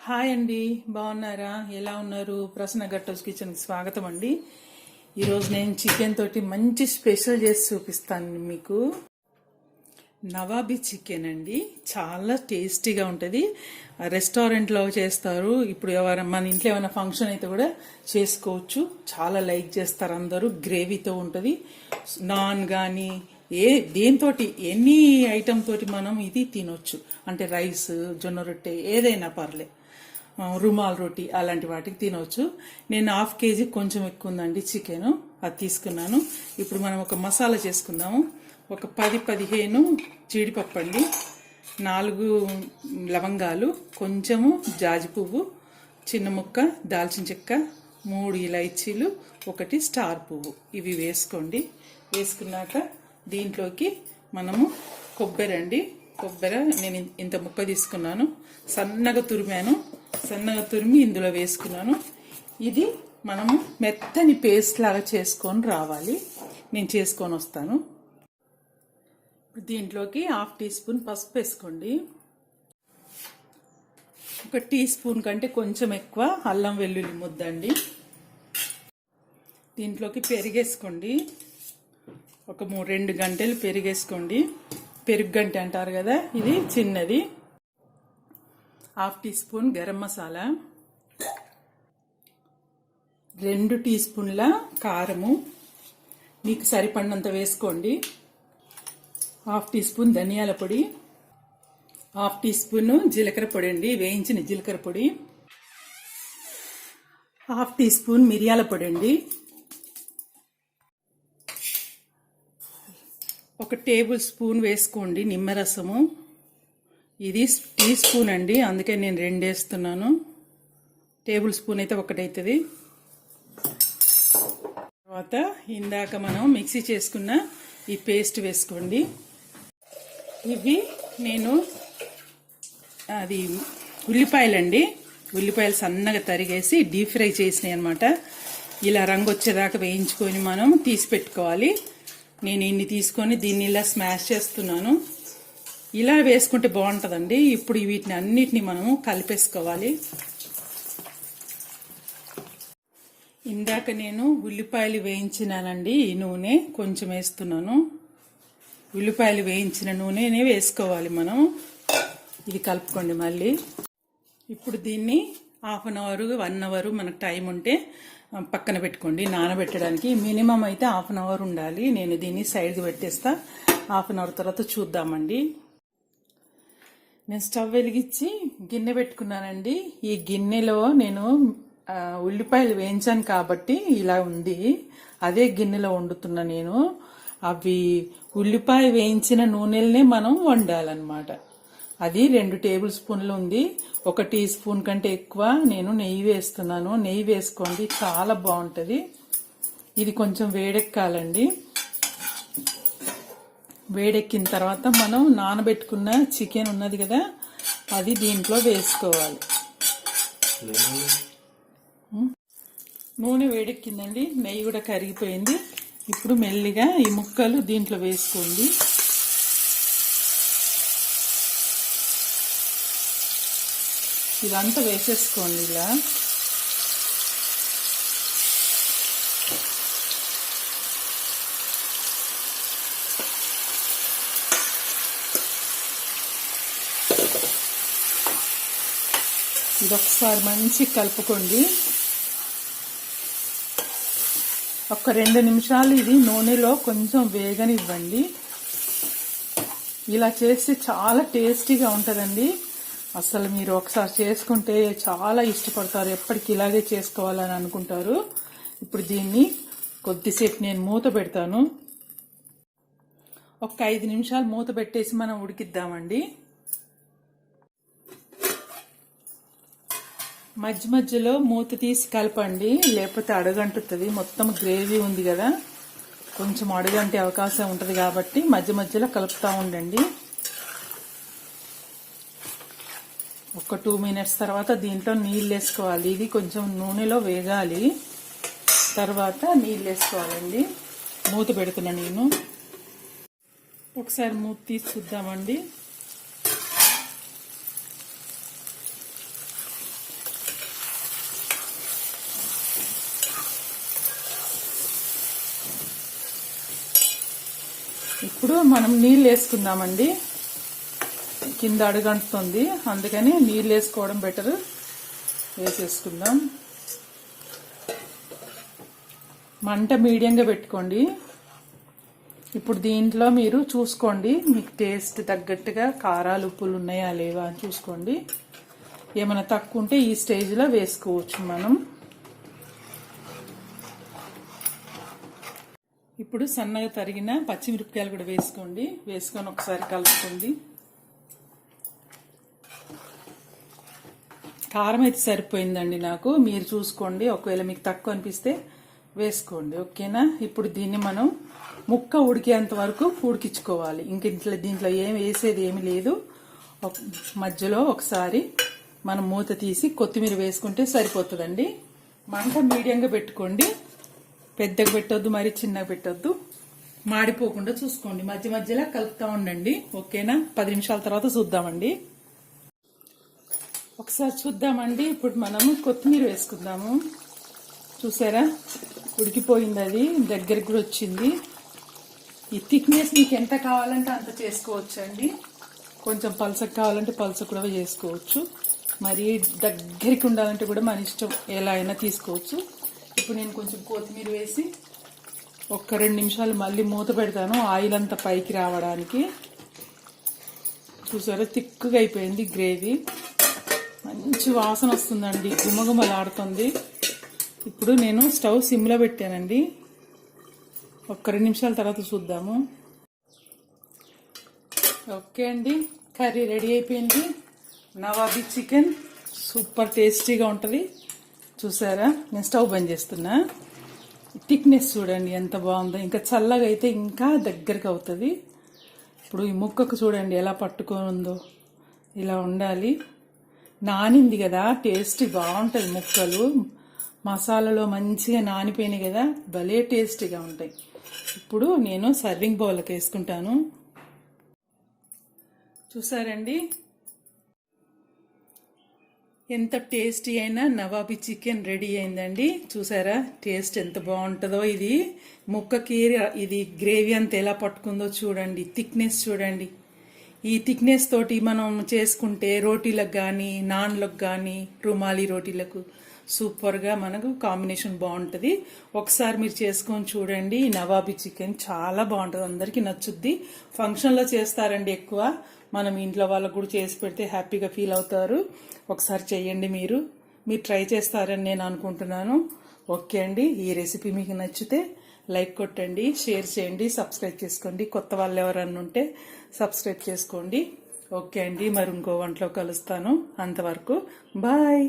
Hi అండి బాగున్నారా? ఎలా ఉన్నారు? ప్రసన్న గట్టోస్ కిచెన్కి స్వాగతం అండి. ఈరోజు నేను చికెన్ తోటి మంచి స్పెషల్ చేసి చూపిస్తాను మీకు. నవాబీ చికెన్ అండి. చాలా టేస్టీగా ఉంటుంది. రెస్టారెంట్లో చేస్తారు. ఇప్పుడు ఎవరైనా మన ఇంట్లో ఏమైనా ఫంక్షన్ అయితే కూడా చేసుకోవచ్చు. చాలా లైక్ చేస్తారు అందరూ. గ్రేవీతో ఉంటుంది. నాన్ కానీ ఏ దేంతో ఎనీ ఐటమ్ తోటి మనం ఇది తినొచ్చు. అంటే రైస్ జొన్న రొట్టె ఏదైనా పర్లే. రుమాల్ రోటీ అలాంటి వాటికి తినవచ్చు నేను హాఫ్ కేజీ కొంచెం ఎక్కువ ఉందండి చికెన్. అది తీసుకున్నాను. ఇప్పుడు మనం ఒక మసాలా చేసుకుందాము. ఒక పది పదిహేను జీడిపప్పు అండి. నాలుగు లవంగాలు కొంచెము జాజి పువ్వు చిన్న ముక్క దాల్చిన చెక్క మూడు ఇలైచీలు ఒకటి స్టార్ పువ్వు. ఇవి వేసుకోండి. వేసుకున్నాక దీంట్లోకి మనము కొబ్బరి అండి. కొబ్బరి నేను ఇంత ముక్క తీసుకున్నాను. సన్నగా తురిమాను. సన్నగా తురిమి ఇందులో వేసుకున్నాను. ఇది మనము మెత్తని పేస్ట్ లాగా చేసుకొని రావాలి. నేను చేసుకొని వస్తాను. దీంట్లోకి హాఫ్ టీ స్పూన్ పసుపు వేసుకోండి. ఒక టీ స్పూన్ కంటే కొంచెం ఎక్కువ అల్లం వెల్లుల్లి ముద్దండి దీంట్లోకి పెరిగేసుకోండి. ఒక మూడు రెండు గంటలు పెరిగేసుకోండి. పెరుగు గంట అంటారు కదా ఇది చిన్నది. Half teaspoon garam masala రెండు టీ స్పూన్ల కారము. మీకు సరిపడినంత వేసుకోండి. హాఫ్ టీ స్పూన్ ధనియాల పొడి హాఫ్ టీ స్పూన్ జీలకర్ర పొడి అండి వేయించిన జీలకర్ర పొడి. హాఫ్ టీ స్పూన్ మిరియాల పొడి అండి. ఒక టేబుల్ స్పూన్ వేసుకోండి నిమ్మరసము. ఇది టీ స్పూన్ అండి అందుకే నేను రెండు వేస్తున్నాను టేబుల్ స్పూన్ అయితే ఒకటవుతుంది తర్వాత ఇందాక మనం మిక్సీ చేసుకున్న ఈ పేస్ట్ వేసుకోండి. ఇవి నేను అది ఉల్లిపాయలండి. ఉల్లిపాయలు సన్నగా తరిగేసి డీప్ ఫ్రై చేసినాయి అనమాట ఇలా రంగు వచ్చేదాకా వేయించుకొని మనం తీసి పెట్టుకోవాలి. నేను ఇన్ని తీసుకొని దీన్ని ఇలా స్మాష్ చేస్తున్నాను. ఇలా వేసుకుంటే బాగుంటుందండి. ఇప్పుడు వీటిని అన్నిటిని మనము కలిపేసుకోవాలి. ఇందాక నేను ఉల్లిపాయలు వేయించినానండి ఈ నూనె కొంచెం వేస్తున్నాను. ఉల్లిపాయలు వేయించిన నూనెనే వేసుకోవాలి మనం. ఇది కలుపుకోండి మళ్ళీ. ఇప్పుడు దీన్ని half an hour one hour మనకు టైం ఉంటే పక్కన పెట్టుకోండి నానబెట్టడానికి. మినిమం అయితే హాఫ్ అన్ అవర్ ఉండాలి. నేను దీన్ని సైడ్కి పెట్టేస్తా. హాఫ్ అన్ అవర్ తర్వాత చూద్దామండి. నేను స్టవ్ వెలిగించి గిన్నె పెట్టుకున్నానండి. ఈ గిన్నెలో నేను ఉల్లిపాయలు వేయించాను కాబట్టి ఇలా ఉంది. అదే గిన్నెలో వండుతున్నా నేను. అవి ఉల్లిపాయ వేయించిన నూనెలనే మనం వండాలన్నమాట. అది రెండు టేబుల్ స్పూన్లు ఉంది. ఒక టీ స్పూన్ కంటే ఎక్కువ నేను నెయ్యి వేస్తున్నాను. నెయ్యి వేసుకోండి చాలా బాగుంటుంది. ఇది కొంచెం వేడెక్కాలండి. వేడెక్కిన తర్వాత మనం నానబెట్టుకున్న చికెన్ ఉన్నది కదా అది దీంట్లో వేసుకోవాలి. నూనె? వేడెక్కిందండి నెయ్యి కూడా కరిగిపోయింది. ఇప్పుడు మెల్లిగా ఈ ముక్కలు దీంట్లో వేసుకోండి. ఇదంతా వేసేసుకోండి ఇలా. ఇది ఒకసారి మంచి కలుపుకోండి. ఒక రెండు నిమిషాలు ఇది నూనెలో కొంచెం వేగనివ్వండి. ఇలా చేస్తే చాలా టేస్టీగా ఉంటుందండి. అసలు మీరు ఒకసారి చేసుకుంటే చాలా ఇష్టపడతారు. ఎప్పటికి ఇలాగే చేసుకోవాలని అనుకుంటారు. ఇప్పుడు దీన్ని కొద్దిసేపు నేను మూత పెడతాను. ఒక ఐదు నిమిషాలు మూత పెట్టేసి మనం ఉడికిద్దామండి. మధ్య మధ్యలో మూత తీసి కలపండి. లేకపోతే అడగంటుతుంది. మొత్తం గ్రేవీ ఉంది కదా. కొంచెం అడుగంటే అవకాశం ఉంటుంది కాబట్టి మధ్య మధ్యలో కలుపుతూ ఉండండి. ఒక టూ మినిట్స్ తర్వాత దీంట్లో నీళ్ళు వేసుకోవాలి. ఇది కొంచెం నూనెలో వేగాలి. తర్వాత నీళ్ళు వేసుకోవాలండి. మూత పెడుతున్నా నేను. ఒకసారి మూత తీసి ఇప్పుడు మనం నీళ్ళు వేసుకుందామండి. కింద అడుగంటుతుంది. అందుకని నీళ్ళు వేసుకోవడం బెటర్. వేసేసుకుందాం. మంట మీడియంగా పెట్టుకోండి. ఇప్పుడు దీంట్లో మీరు చూసుకోండి. మీకు టేస్ట్ తగ్గట్టుగా కారాలు ఉప్పులు ఉన్నాయా లేవా అని చూసుకోండి. ఏమైనా తక్కువ ఉంటే ఈ స్టేజ్లో వేసుకోవచ్చు మనం. ఇప్పుడు సన్నగా తరిగిన పచ్చిమిరపకాయలు కూడా వేసుకోండి. వేసుకొని ఒకసారి కలుపుకోండి. కారం అయితే సరిపోయిందండి నాకు. మీరు చూసుకోండి. ఒకవేళ మీకు తక్కువ అనిపిస్తే వేసుకోండి. ఓకేనా? ఇప్పుడు దీన్ని మనం ముక్క ఉడికేంత వరకు ఉడికించుకోవాలి. ఇంక ఇంట్లో దీంట్లో ఏం వేసేది ఏమి లేదు. మధ్యలో ఒకసారి మనం మూత తీసి కొత్తిమీర వేసుకుంటే సరిపోతుందండి. మంట మీడియంగా పెట్టుకోండి. పెద్దగా పెట్టొద్దు మరి చిన్నగా పెట్టొద్దు. మాడిపోకుండా చూసుకోండి. మధ్య మధ్యలో కలుపుతా ఉండండి. ఓకేనా? పది నిమిషాల తర్వాత చూద్దామండి. ఒకసారి చూద్దామండి. ఇప్పుడు మనము కొత్తిమీర వేసుకుందాము. చూసారా? ఉడికిపోయింది అది. దగ్గరికి కూడా వచ్చింది. ఈ థిక్నెస్ మీకు ఎంత కావాలంటే అంత చేసుకోవచ్చు అండి కొంచెం పలసకు కావాలంటే పలస కూడా చేసుకోవచ్చు. మరి దగ్గరికి ఉండాలంటే కూడా మన ఇష్టం ఎలా అయినా తీసుకోవచ్చు. ఇప్పుడు నేను కొంచెం కొత్తిమీర వేసి ఒక్క రెండు నిమిషాలు మళ్ళీ మూత పెడతాను. ఆయిల్ అంతా పైకి రావడానికి. చూసారా? తిక్కుగా అయిపోయింది గ్రేవీ. మంచి వాసన వస్తుందండి. గుమగుమలాడుతుంది. ఇప్పుడు నేను స్టవ్ సిమ్లో పెట్టానండి. ఒక్క రెండు నిమిషాల తర్వాత చూద్దాము. ఓకే అండి. కర్రీ రెడీ అయిపోయింది. నవాబీ చికెన్. సూపర్ టేస్టీగా ఉంటుంది. చూసారా? నేను స్టవ్ బంద్ చేస్తున్నా. థిక్నెస్ చూడండి ఎంత బాగుందో. ఇంకా చల్లగా అయితే ఇంకా దగ్గరకు అవుతుంది. ఇప్పుడు ఈ ముక్కకు చూడండి ఎలా పట్టుకోనుందో. ఇలా ఉండాలి. నానింది కదా టేస్ట్ బాగుంటుంది ముక్కలు. మసాలాలో మంచిగా నానిపోయినాయి కదా భలే టేస్టీగా ఉంటాయి. ఇప్పుడు నేను సర్వింగ్ బౌల్కి వేసుకుంటాను. చూసారండి? ఎంత టేస్టీ అయినా నవాబీ చికెన్ రెడీ అయిందండి. చూసారా? టేస్ట్ ఎంత బాగుంటుందో ఇది. ముక్కకి ఇది గ్రేవీ అంత ఎలా పట్టుకుందో చూడండి. థిక్నెస్ చూడండి. ఈ థిక్నెస్ తోటి మనం చేసుకుంటే రోటీలకు కానీ నాన్లకు కానీ రుమాలి రోటీలకు సూపర్గా మనకు కాంబినేషన్ బాగుంటుంది. ఒకసారి మీరు చేసుకొని చూడండి. ఈ నవాబీ చికెన్ చాలా బాగుంటుంది. అందరికీ నచ్చుద్ది. ఫంక్షన్లో చేస్తారండి ఎక్కువ. మనం ఇంట్లో వాళ్ళకు కూడా చేసి పెడితే హ్యాపీగా ఫీల్ అవుతారు. ఒకసారి చేయండి మీరు. మీరు ట్రై చేస్తారని నేను అనుకుంటున్నాను. ఓకే అండి. ఈ రెసిపీ మీకు నచ్చితే లైక్ కొట్టండి షేర్ చేయండి సబ్స్క్రైబ్ చేసుకోండి. కొత్త వాళ్ళు ఎవరన్నా ఉంటే సబ్స్క్రైబ్ చేసుకోండి. ఓకే అండి. మరి ఇంకో వంటలో కలుస్తాను. అంతవరకు బాయ్.